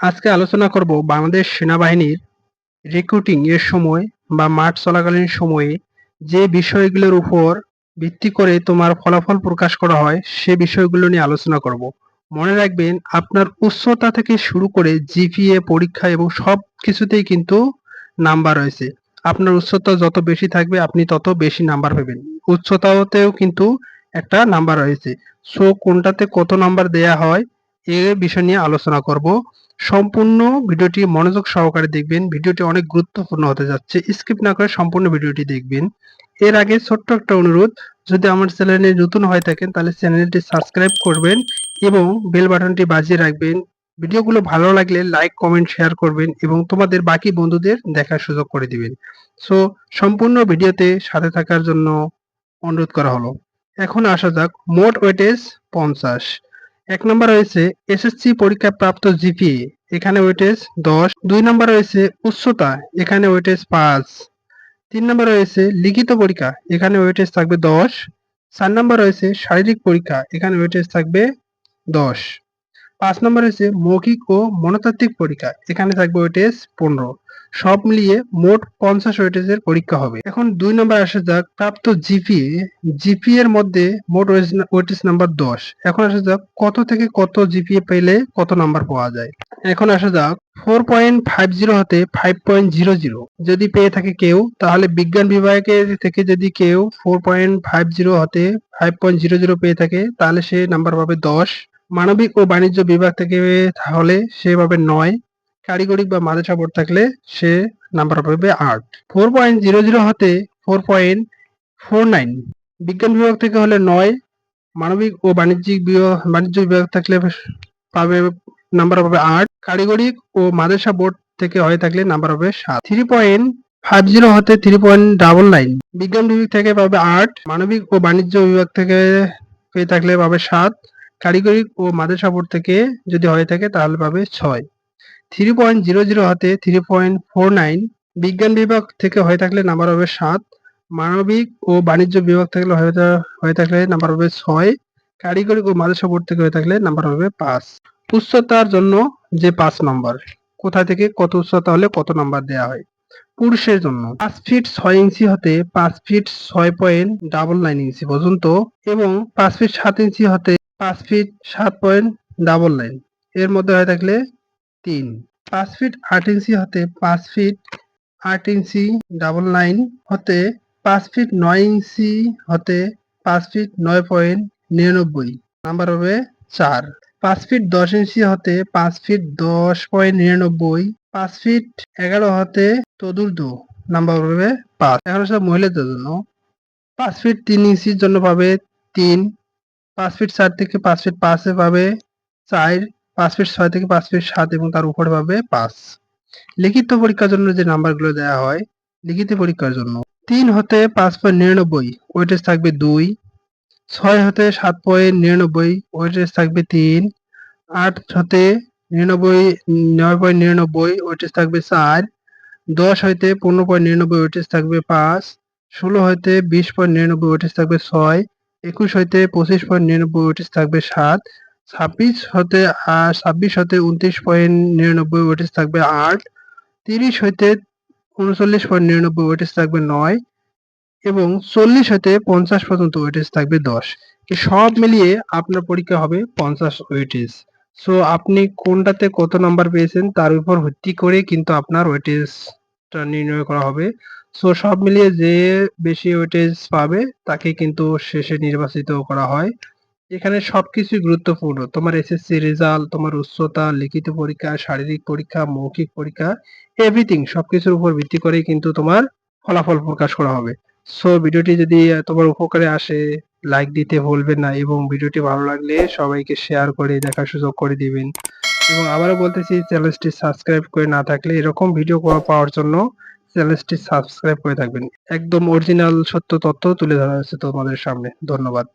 আজকে আলোচনা করব বাংলাদেশ সেনাবাহিনীর রিক্রুটিং এর সময় বা মাঠ চলাকালীন সময়ে যে বিষয়গুলোর উপর ভিত্তি করে তোমার ফলাফল প্রকাশ করা হয়, সে বিষয়গুলো নিয়ে আলোচনা করব। মনে রাখবেন, আপনার উচ্চতা থেকে শুরু করে জিপিএ পরীক্ষা এবং সব কিছুতেই কিন্তু নাম্বার রয়েছে। আপনার উচ্চতা যত বেশি থাকবে, আপনি তত বেশি নাম্বার পাবেন। উচ্চতাতেও কিন্তু একটা নাম্বার রয়েছে। সো কোনটাতে কত নাম্বার দেয়া হয়, এ বিষয় নিয়ে আলোচনা করব। সম্পূর্ণ ভিডিওটি মনোযোগ সহকারে দেখবেন। ভিডিওটি অনেক গুরুত্বপূর্ণ হতে যাচ্ছে। স্কিপ না করে সম্পূর্ণ ভিডিওটি দেখবেন। এর আগে ছোট্ট একটা অনুরোধ, যদি আমার চ্যানেলে নতুন হয়ে থাকেন, তাহলে চ্যানেলটি সাবস্ক্রাইব করবেন এবং বেল বাটনটি বাজিয়ে রাখবেন। ভিডিওগুলো ভালো লাগলে লাইক, কমেন্ট, শেয়ার করবেন এবং তোমাদের বাকি বন্ধুদের দেখার সুযোগ করে দিবেন। সো, সম্পূর্ণ ভিডিওতে সাথে থাকার জন্য অনুরোধ করা হলো। এখন আসা যাক, মোট ওয়েটেজ পঞ্চাশ। এক নম্বর রয়েছে এসএসসি পরীক্ষা প্রাপ্ত জিপিএ। এখানে ওয়েটেজ দশ। দুই নম্বর রয়েছে উচ্চতা, এখানে ওয়েটেজ পাঁচ। তিন নম্বর রয়েছে লিখিত পরীক্ষা, এখানে ওয়েটেজ থাকবে দশ। চার নম্বর রয়েছে শারীরিক পরীক্ষা, এখানে ওয়েটেজ থাকবে দশ। পাঁচ নম্বর রয়েছে মৌখিক ও মনতাত্ত্বিক পরীক্ষা, এখানে থাকবে ওয়েটেজ পনেরো। সব মিলিয়ে মোট পঞ্চাশ ওয়েটেজের পরীক্ষা হবে। এখন দুই নম্বর আসা যাক, প্রাপ্ত জিপিএ জিপিএ এর মধ্যে মোট ওয়েটেজ নাম্বার দশ। এখন আসা যাক, কত থেকে কত জিপিএ পেলে কত নাম্বার পাওয়া যায়। এখন আসা যাক, ফোর পয়েন্ট ফাইভ জিরো হতে ফাইভ পয়েন্ট জিরো জিরো। যদি পেয়ে থাকে কেউ, তাহলে বিজ্ঞান বিভাগের থেকে যদি কেউ ফোর পয়েন্ট ফাইভ জিরো হতে ফাইভ পয়েন্ট জিরো জিরো পেয়ে থাকে, তাহলে সে নাম্বার পাবে দশ। মানবিক ও বাণিজ্য বিভাগ থেকে তাহলে সে পাবে নয়। কারিগরি বা মাদ্রাসা বোর্ড থাকলে সে নাম্বার পাবে আট। ফোর পয়েন্ট জিরো জিরো হতে ফোর পয়েন্ট ফোর নাইন বিজ্ঞান বিভাগ থেকে হলে নয়। মানবিক ও বাণিজ্যিক বাণিজ্য বিভাগ থাকলে পাবে নাম্বার পাবে আট। কারিগরি ও মাদ্রাসা বোর্ড থেকে হয়ে থাকলে নাম্বার হবে সাত। থ্রি পয়েন্ট ফাইভ জিরো হতে থ্রি পয়েন্ট ডাবল নাইন বিজ্ঞান বিভাগ থেকে পাবে আট। মানবিক ও বাণিজ্য বিভাগ থেকে পেয়ে থাকলে পাবে সাত। কারিগরি ও মাদ্রাসা বোর্ড থেকে যদি হয়ে থাকে তাহলে পাবে ছয়। থ্রি পয়েন্ট জিরো জিরো হাতে থ্রি পয়েন্ট ফোর নাইন বিজ্ঞান বিভাগ থেকে হয়ে থাকলে নাম্বার হবে সাত, মানবিক ও বাণিজ্য বিভাগ থাকলে হয়ে থাকলে নাম্বার হবে ছয়, কারিগরি ও মাদ্রাসা বোর্ড থেকে হয়ে থাকলে নাম্বার হবে পাঁচ। উচ্চতার জন্য যে পাঁচ নম্বর কোথা থেকে কত উচ্চতা হলে কত নাম্বার দেওয়া হয়? পুরুষের জন্য পাঁচ ফিট ছয় ইঞ্চি হতে পাঁচ ফিট ছয় পয়েন্ট ডাবল নাইন ইঞ্চি পর্যন্ত এবং পাঁচ ফিট সাত ইঞ্চি হতে পাঁচ ফিট সাত পয়েন্ট ডাবল নাইন এর মধ্যে হয়ে থাকলে তিন পাঁচ ফিট আট ইঞ্চি হতে পাঁচ ফিট আট ইঞ্চি ডাবল নাইন হতে পাঁচ ফিট নয় ইঞ্চি হতে পাঁচ ফিট নয় পয়েন্ট নিরানব্বই নাম্বার হবে চার পাঁচ ফিট দশ ইঞ্চি হতে পাঁচ ফিট দশ পয়েন্ট নিরানব্বই পাঁচ ফিট এগারো হতে চতুর্থ নাম্বার হবে পাঁচ এখন সব মহিলাদের জন্য পাঁচ ফিট তিন ইঞ্চির জন্য পাবে তিন পাঁচ ফিট চার থেকে পাঁচ ফিট পাঁচে পাবে চার পাঁচ ফিট ছয় থেকে পাঁচ ফিট সাত এবং তার উপরে পাবে পাঁচ। লিখিত পরীক্ষার জন্য যে নাম্বারগুলো দেওয়া হয়, লিখিত পরীক্ষার জন্য। তিন হতে পাঁচ পয়েন্ট নিরানব্বই, ওয়েটেজ থাকবে দুই। ছয় হতে সাত পয়েন্ট নিরানব্বই, ওয়েটেজ থাকবে তিন। আট হতে নিরানব্বই, নয় পয়েন্ট নিরানব্বই, ওয়েটেজ থাকবে চার। দশ হইতে পনেরো পয়েন্ট নিরানব্বই, ওয়েটেজ থাকবে পাঁচ। ষোলো হইতে বিশ পয়েন্ট নিরানব্বই, ওয়েটেজ থাকবে ছয়। একুশ হইতে পঁচিশ পয়েন্ট নিরানব্বই, ওয়েটেজ থাকবে সাত। ছাব্বিশ হতে ছাব্বিশ হতে উনত্রিশ পয়েন্ট নিরানব্বই ওয়েটেজ থাকবে আট, তিরিশ হইতে উনচল্লিশ পয়েন্ট নিরানব্বই ওয়েটেজ থাকবে নয় এবং চল্লিশ হতে পঞ্চাশ পর্যন্ত ওয়েটেজ থাকবে দশ। সব মিলিয়ে আপনার পরীক্ষা হবে পঞ্চাশ ওয়েটেজ সো আপনি কোনটাতে কত নাম্বার পেয়েছেন তার উপর ভিত্তি করে কিন্তু আপনার ওয়েটেজটা নির্ণয় করা হবে। সো সব মিলিয়ে যে বেশি ওয়েটেজ পাবে তাকে কিন্তু শেষে নির্বাচিত করা হয়। এখানে সবকিছুই গুরুত্বপূর্ণ। তোমার এসএসসি রেজাল্ট তোমার উচ্চতা, লিখিত পরীক্ষা, শারীরিক পরীক্ষা, মৌখিক পরীক্ষা এভরিথিং সবকিছুর উপর ভিত্তি করেই কিন্তু তোমার ফলাফল প্রকাশ করা হবে। সো ভিডিওটি যদি তোমার উপকারে আসে লাইক দিতে ভুলবেন না এবং ভিডিওটি ভালো লাগলে সবাইকে শেয়ার করে দেখার সুযোগ করে দিবেন। এবং আবারও বলতেছি চ্যানেলটি সাবস্ক্রাইব করে না থাকলে এরকম ভিডিও পাওয়ার জন্য চ্যানেলটি সাবস্ক্রাইব করে থাকবেন। একদম অরিজিনাল সত্য তথ্য তুলে ধরা হচ্ছে তোমাদের সামনে। ধন্যবাদ।